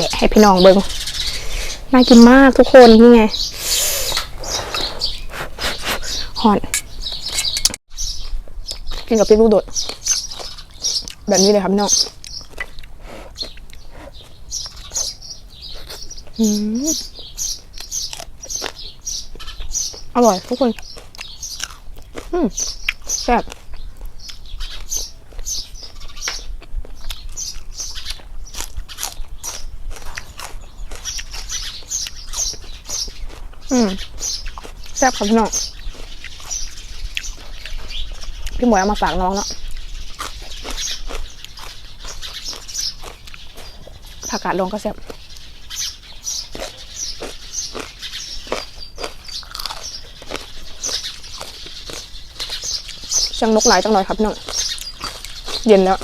แดะให้พี่น้องเบิ่งน่ากินมากทุกคนนี่ไงหอน กินกับพริกลูกโดด แบบนี้เลยครับพี่น้องอืมอร่อยทุกคน อืมแซ่บ อืมแซ่บครับพี่น้องพี่หมวยเอามาฝากน้องเนาะผักกาดลงก็แซ่บช่างนกหลายจังหน่อยครับพี่น้องเย็นแล้ว